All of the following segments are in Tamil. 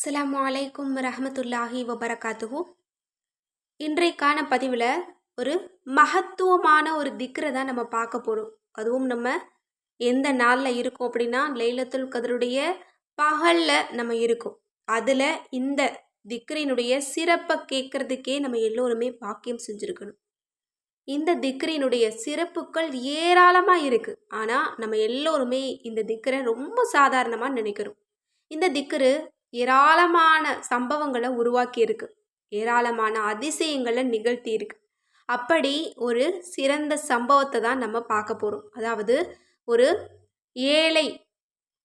அஸ்லாம் அலைக்கும் ரஹமத்துல்லாஹி வபரகாத்துஹு. இன்றைக்கான பதிவில் ஒரு மகத்துவமான ஒரு திக்ரை தான் நம்ம பார்க்க போகிறோம் அதுவும் நம்ம எந்த நாளில் இருக்கோம் அப்படின்னா லைலத்துல் கதருடைய பகலில் நம்ம இருக்கோம். அதில் இந்த திக்ரினுடைய சிறப்பை கேட்குறதுக்கே நம்ம எல்லோருமே பாக்கியம் செஞ்சுருக்கணும். இந்த திக்ரினுடைய சிறப்புகள் ஏராளமாக இருக்குது ஆனால் நம்ம எல்லோருமே இந்த திக்ரை ரொம்ப சாதாரணமாக நினைக்கிறோம். இந்த திக்ரு ஏராளமான சம்பவங்களை உருவாக்கியிருக்கு. ஏராளமான அதிசயங்களை நிகழ்த்தி இருக்கு அப்படி ஒரு சிறந்த சம்பவத்தை தான் நம்ம பார்க்க போகிறோம் அதாவது ஒரு ஏழை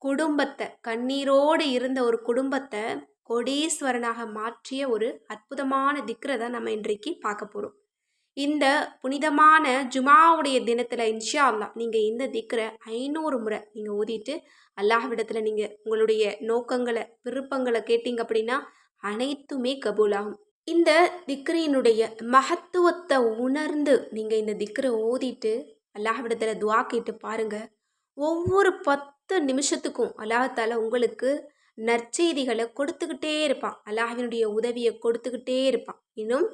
குடும்பத்தை கண்ணீரோடு இருந்த ஒரு குடும்பத்தை கொடீஸ்வரனாக மாற்றிய ஒரு அற்புதமான திக்ரை தான் நம்ம இன்றைக்கு பார்க்க போகிறோம் இந்த புனிதமான ஜுமாவுடைய தினத்தில் இன்ஷா அல்லா நீங்கள் இந்த திக்கரை ஐநூறு முறை நீங்கள் ஓதிட்டு அல்லாஹ்விடத்தில் நீங்கள் உங்களுடைய நோக்கங்களை விருப்பங்களை கேட்டீங்க அப்படின்னா அனைத்துமே கபூலாகும். இந்த திக்ரியினுடைய மகத்துவத்தை உணர்ந்து நீங்கள் இந்த திக்ரை ஓதிட்டு அல்லாஹ்விடத்தில் துவா கேட்டு பாருங்கள் ஒவ்வொரு பத்து நிமிஷத்துக்கும் அல்லாஹால உங்களுக்கு நற்செய்திகளை கொடுத்துக்கிட்டே இருப்பான். அல்லாஹினுடைய உதவியை கொடுத்துக்கிட்டே இருப்பான். இன்னும்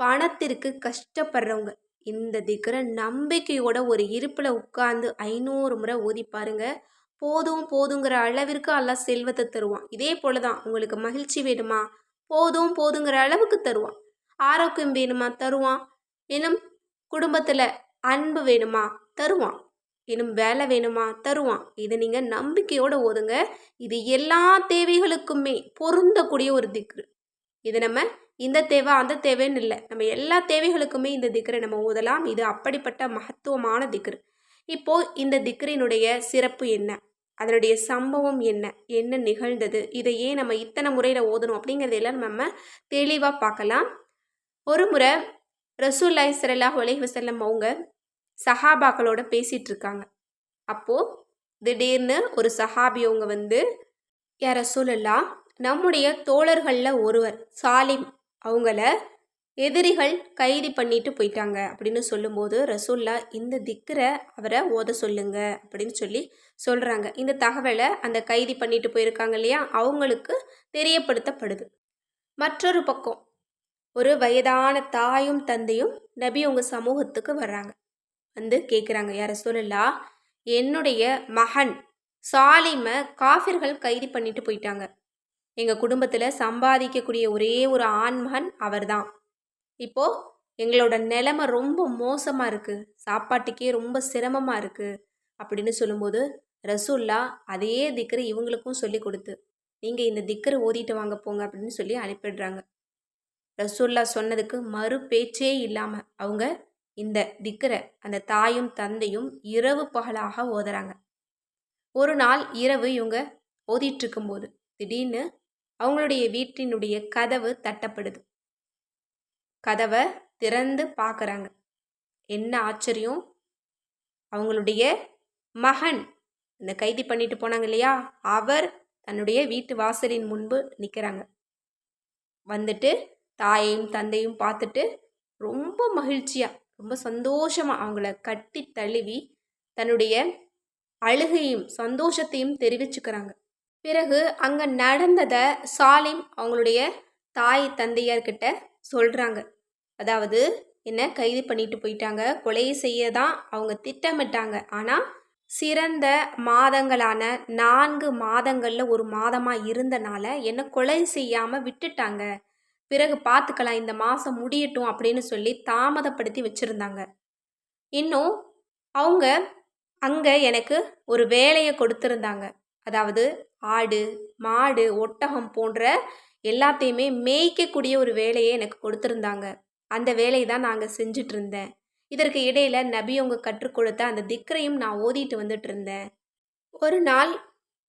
பணத்திற்கு கஷ்டப்படுறவங்க. இந்த திக்கரை நம்பிக்கையோட ஒரு இருப்பில் உட்காந்து ஐநூறு முறை ஓதி பாருங்க. போதும் போதுங்கிற அளவிற்கு எல்லாம் செல்வத்தை தருவான். இதே போல தான் உங்களுக்கு மகிழ்ச்சி வேணுமா? போதும் போதுங்கிற அளவுக்கு தருவான். ஆரோக்கியம் வேணுமா? தருவான். இன்னும் குடும்பத்தில் அன்பு வேணுமா? தருவான். இன்னும் வேலை வேணுமா? தருவான். இதை நீங்கள் நம்பிக்கையோடு ஓதுங்க. இது எல்லா தேவைகளுக்குமே பொருந்தக்கூடிய ஒரு திக்ரு இதை நம்ம இந்த தேவை அந்த தேவைன்னு இல்லை. நம்ம எல்லா தேவைகளுக்குமே இந்த திக்ரை நம்ம ஓதலாம். இது அப்படிப்பட்ட மகத்துவமான திக்ரு. இப்போது இந்த திக்ரினுடைய சிறப்பு என்ன? அதனுடைய சம்பவம் என்ன? என்ன நிகழ்ந்தது? இதை ஏன் நம்ம இத்தனை முறையில் ஓதணும்? அப்படிங்கிறதெல்லாம் நம்ம தெளிவாக பார்க்கலாம். ஒரு முறை ரசூல்லாய் சரல்லாஹ் அலைஹி வசல்லம் அவங்க சஹாபாக்களோட பேசிகிட்டு இருக்காங்க. அப்போது திடீர்னு ஒரு சஹாபி அவங்க வந்து யார சூழல்லா நம்முடைய தோழர்களில் ஒருவர் சாலிம் அவங்கள எதிரிகள் கைது பண்ணிட்டு போயிட்டாங்க அப்படின்னு சொல்லும்போது ரசூல்லா இந்த திக்கரை அவரை ஓத சொல்லுங்க அப்படின்னு சொல்லி சொல்கிறாங்க இந்த தகவலை அந்த கைது பண்ணிட்டு போயிருக்காங்க இல்லையா? அவங்களுக்கு தெரியப்படுத்தப்படுது. மற்றொரு பக்கம் ஒரு வயதான தாயும் தந்தையும் நபி உங்கள் சமூகத்துக்கு வர்றாங்க. வந்து கேட்குறாங்க யார சொல்லலா என்னுடைய மகன் சாலிமை காஃபிர்கள் கைது பண்ணிட்டு போயிட்டாங்க. எங்கள் குடும்பத்தில் சம்பாதிக்கக்கூடிய ஒரே ஒரு ஆண்மகன் அவர் தான் இப்போது எங்களோட நிலமை ரொம்ப மோசமாக இருக்குது சாப்பாட்டுக்கே ரொம்ப சிரமமாக இருக்குது அப்படின்னு சொல்லும்போது ரசூல்லா அதே திக்கரை இவங்களுக்கும் சொல்லி கொடுத்து நீங்கள் இந்த திக்கரை ஓதிட்டு வாங்க போங்க அப்படின்னு சொல்லி அனுப்பிடுறாங்க. ரசூல்லா சொன்னதுக்கு மறு பேச்சே இல்லாமல் அவங்க இந்த திக்கரை அந்த தாயும் தந்தையும் இரவு பகலாக ஓதுறாங்க. ஒரு நாள் இரவு இவங்க ஓதிட்டு இருக்கும்போது திடீர்னு அவங்களுடைய வீட்டினுடைய கதவு தட்டப்படுது. கதவை திறந்து பார்க்குறாங்க. என்ன ஆச்சரியம்? அவங்களுடைய மகன் இந்த கைதி பண்ணிட்டு போனாங்க இல்லையா? அவர் தன்னுடைய வீட்டு வாசலின் முன்பு நிற்கிறாங்க வந்துட்டு தாயையும் தந்தையும் பார்த்துட்டு ரொம்ப மகிழ்ச்சியாக ரொம்ப சந்தோஷமாக அவங்கள கட்டி தழுவி தன்னுடைய அழுகையும் சந்தோஷத்தையும் தெரிவிச்சுக்கிறாங்க. பிறகு அங்கே நடந்ததை சாலிம் அவங்களுடைய தாய் தந்தையார்கிட்ட சொல்கிறாங்க அதாவது என்ன கைது பண்ணிட்டு போயிட்டாங்க கொலை செய்ய தான் அவங்க திட்டமிட்டாங்க. ஆனால் சிறந்த மாதங்களான நான்கு மாதங்களில் ஒரு மாதமாக இருந்தனால என்னை கொலை செய்யாமல் விட்டுட்டாங்க. பிறகு பார்த்துக்கலாம் இந்த மாதம் முடியட்டும் அப்படின்னு சொல்லி தாமதப்படுத்தி வச்சுருந்தாங்க. இன்னும் அவங்க அங்கே எனக்கு ஒரு வேலையை கொடுத்துருந்தாங்க. அதாவது ஆடு மாடு ஒட்டகம் போன்ற எல்லாத்தையுமே மேய்க்கக்கூடிய ஒரு வேலையை எனக்கு கொடுத்துருந்தாங்க. அந்த வேலையை தான் நாங்கள் செஞ்சுட்டு இருந்தேன் இதற்கு இடையில நபியவங்க கற்றுக் கொடுத்த அந்த திக்கரையும் நான் ஓதிட்டு வந்துட்டு இருந்தேன் ஒரு நாள்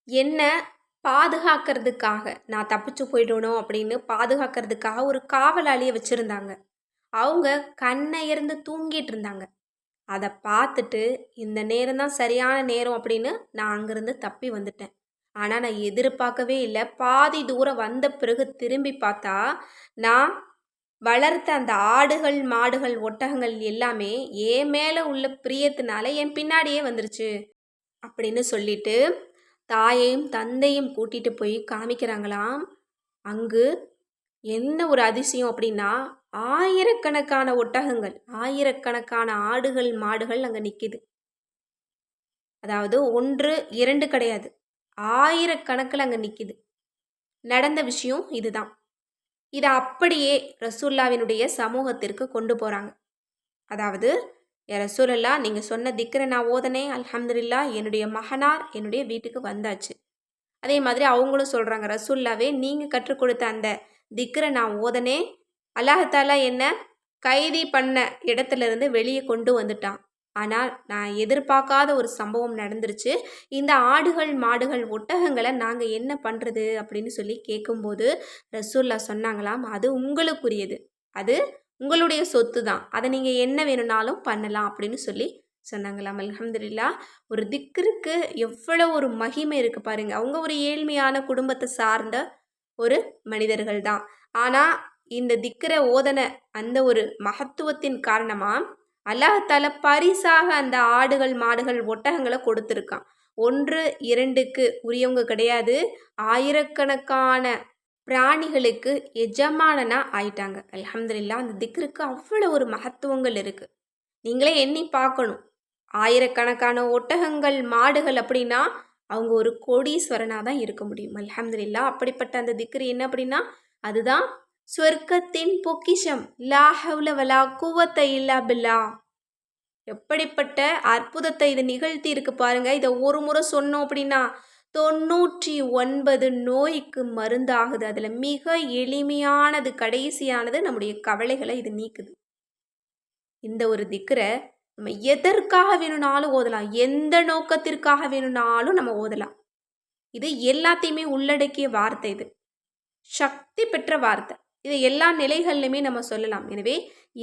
என்ன பாதுகாக்கிறதுக்காக நான் தப்பிச்சு போயிடணும் அப்படின்னு பாதுகாக்கிறதுக்காக ஒரு காவலாளியை வச்சுருந்தாங்க. அவங்க கண்ணை இருந்து தூங்கிட்டு இருந்தாங்க. அதை பார்த்துட்டு இந்த நேரம் தான் சரியான நேரம் அப்படின்னு நான் அங்கேருந்து தப்பி வந்துட்டேன். ஆனால் நான் எதிர்பார்க்கவே இல்லை. பாதி தூரம் வந்த பிறகு திரும்பி பார்த்தா நான் வளர்த்த அந்த ஆடுகள் மாடுகள் ஒட்டகங்கள் எல்லாமே என் மேலே உள்ள பிரியத்தினால என் பின்னாடியே வந்துருச்சு அப்படின்னு சொல்லிட்டு தாயையும் தந்தையும் கூட்டிகிட்டு போய் காமிக்கிறாங்களாம். அங்கு என்ன ஒரு அதிசயம் அப்படின்னா ஆயிரக்கணக்கான ஒட்டகங்கள் ஆயிரக்கணக்கான ஆடுகள் மாடுகள் அங்கே நிற்கிது அதாவது ஒன்று இரண்டு கிடையாது. ஆயிரக்கணக்கில் அங்கே நிற்கிது. நடந்த விஷயம் இதுதான். இதை அப்படியே ரசூல்லாவினுடைய சமூகத்திற்கு கொண்டு போகிறாங்க அதாவது ரசூலல்லா நீங்கள் சொன்ன திக்கரை நான் ஓதனே அல்ஹம்துல்லா என்னுடைய மகனார் என்னுடைய வீட்டுக்கு வந்தாச்சு. அதே மாதிரி அவங்களும் சொல்கிறாங்க ரசூல்லாவே நீங்கள் கற்றுக் கொடுத்த அந்த திக்கரை நான் ஓதனே அல்லாஹாலா என்ன கைதி பண்ண இடத்துலேருந்து வெளியே கொண்டு வந்துட்டான். ஆனால் நான் எதிர்பார்க்காத ஒரு சம்பவம் நடந்துருச்சு. இந்த ஆடுகள் மாடுகள் ஒட்டகங்களை நாங்கள் என்ன பண்ணுறது அப்படின்னு சொல்லி கேட்கும்போது ரசூல்லா சொன்னாங்களாம் அது உங்களுக்குரியது. அது உங்களுடைய சொத்து தான் அதை நீங்கள் என்ன வேணும்னாலும் பண்ணலாம் அப்படின்னு சொல்லி சொன்னாங்களாம். அலமதுல்லா ஒரு திக்கிற்கு எவ்வளோ ஒரு மகிமை இருக்குது பாருங்க. அவங்க ஒரு ஏழ்மையான குடும்பத்தை சார்ந்த ஒரு மனிதர்கள் தான் ஆனால் இந்த திக்கரை ஓதன அந்த ஒரு மகத்துவத்தின் காரணமாக அல்லாஹால பரிசாக அந்த ஆடுகள் மாடுகள் ஒட்டகங்களை கொடுத்துருக்கான். ஒன்று இரண்டுக்கு உரியவங்க கிடையாது. ஆயிரக்கணக்கான பிராணிகளுக்கு எஜமானனா ஆயிட்டாங்க. அலமதுல்லா அந்த திக்ருக்கு அவ்வளோ ஒரு மகத்துவங்கள் இருக்குது நீங்களே எண்ணி பார்க்கணும். ஆயிரக்கணக்கான ஒட்டகங்கள் மாடுகள் அப்படின்னா அவங்க ஒரு கோடீஸ்வரனாக தான் இருக்க முடியும். அலமதுல்லா அப்படிப்பட்ட அந்த திக்ரு என்ன அப்படின்னா அதுதான் சொர்க்கத்தின் பொக்கிஷம். லா வலா குவத்த இல்லா பில்லா. எப்படிப்பட்ட அற்புதத்தை இது நிகழ்த்தி இருக்கு பாருங்க. இதை ஒரு முறை சொன்னோம் அப்படின்னா தொண்ணூற்றி ஒன்பது நோய்க்கு மருந்தாகுது. அதில் மிக எளிமையானது கடைசியானது நம்முடைய கவலைகளை இது நீக்குது. இந்த ஒரு திக்கரை நம்ம எதற்காக வேணும்னாலும் ஓதலாம். எந்த நோக்கத்திற்காக வேணும்னாலும் நம்ம ஓதலாம். இது எல்லாத்தையுமே உள்ளடக்கிய வார்த்தை இது. சக்தி பெற்ற வார்த்தை. இதை எல்லா நிலைகள்லையுமே நம்ம சொல்லலாம். எனவே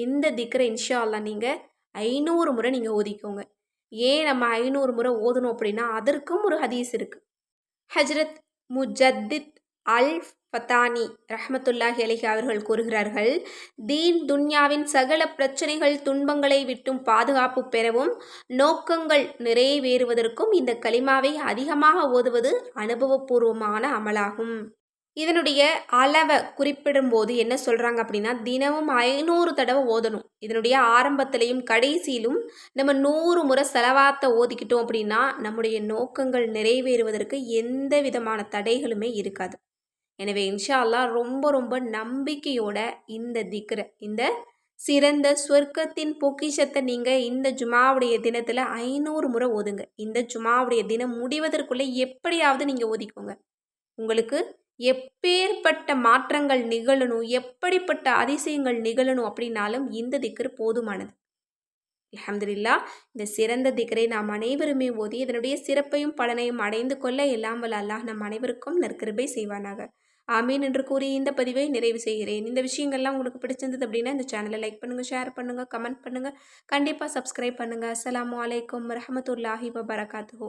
இந்த திக்கரை இன்ஷா அல்லா நீங்கள் ஐநூறு முறை நீங்கள் ஓதிக்கோங்க. ஏன் நம்ம ஐநூறு முறை ஓதணும் அப்படின்னா அதற்கும் ஒரு ஹதீஸ் இருக்குது ஹஜ்ரத் முஜத்தித் அல் ஃபத்தானி ரஹமத்துல்லாஹி அலிஹி அவர்கள் கூறுகிறார்கள் தீன் துன்யாவின் சகல பிரச்சனைகள் துன்பங்களை விட்டும் பாதுகாப்பு பெறவும் நோக்கங்கள் நிறைவேறுவதற்கும் இந்த களிமாவை அதிகமாக ஓதுவது அனுபவபூர்வமான அமலாகும். இதனுடைய அளவை குறிப்பிடும்போது என்ன சொல்கிறாங்க அப்படின்னா தினமும் ஐநூறு தடவை ஓதணும். இதனுடைய ஆரம்பத்திலையும் கடைசியிலும் நம்ம நூறு முறை செலவாத்த ஓதிக்கிட்டோம் அப்படின்னா நம்முடைய நோக்கங்கள் நிறைவேறுவதற்கு எந்த விதமான தடைகளுமே இருக்காது. எனவே இன்ஷா அல்லா ரொம்ப ரொம்ப நம்பிக்கையோட இந்த திக்ர இந்த சிறந்த சொர்க்கத்தின் பொக்கிஷத்தை நீங்கள் இந்த ஜுமாவுடைய தினத்தில் ஐநூறு முறை ஓதுங்க. இந்த ஜுமாவுடைய தினம் முடிவதற்குள்ளே எப்படியாவது நீங்கள் ஓதிக்கோங்க. உங்களுக்கு எப்பேற்பட்ட மாற்றங்கள் நிகழணும் எப்படிப்பட்ட அதிசயங்கள் நிகழணும் அப்படின்னாலும் இந்த திக்கர் போதுமானது. அலமதுல்லா இந்த சிறந்த திக்கரை நாம் அனைவருமே ஓதி இதனுடைய சிறப்பையும் பலனையும் அடைந்து கொள்ள எல்லாம் வல்ல அல்லாஹ் நம் அனைவருக்கும் நற்கிருபை செய்வானாக. ஆமீன் என்று கூறி இந்த பதிவை நிறைவு செய்கிறேன். இந்த விஷயங்கள்லாம் உங்களுக்கு பிடிச்சிருந்தது அப்படின்னா இந்த சேனலை லைக் பண்ணுங்கள் ஷேர் பண்ணுங்கள் கமெண்ட் பண்ணுங்கள் கண்டிப்பாக சப்ஸ்கிரைப் பண்ணுங்கள் அஸ்லாம் வலைக்கம் வரமத்துல்லாஹி வபரகாத்துஹூ.